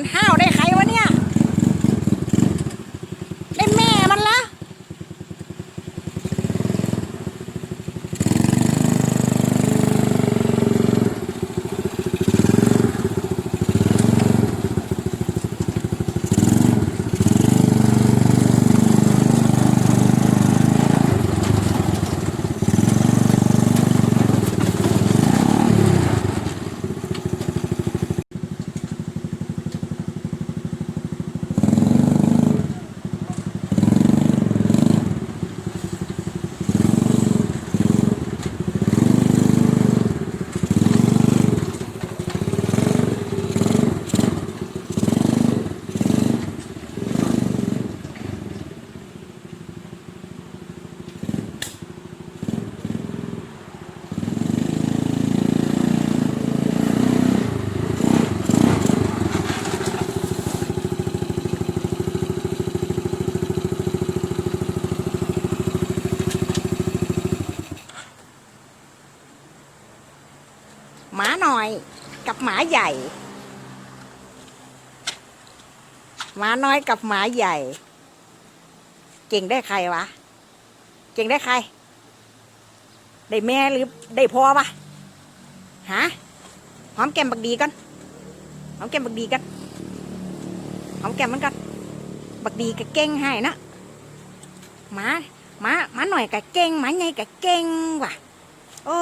มันห้าวได้ น่อยกับหมาใหญ่ หมาน้อยกับหมาใหญ่ เก่งได้ใครวะ เก่งได้ใคร ได้แม่หรือได้พ่อปะฮะหอมแก้มบักดีกันหอมแก้มบักดีกันหอมแก้มมันกันบักดีก็เก่งให้นะหมาหมาหมาหน่อยก็เก่งหมาใหญ่ก็เก่งว่ะ โอ้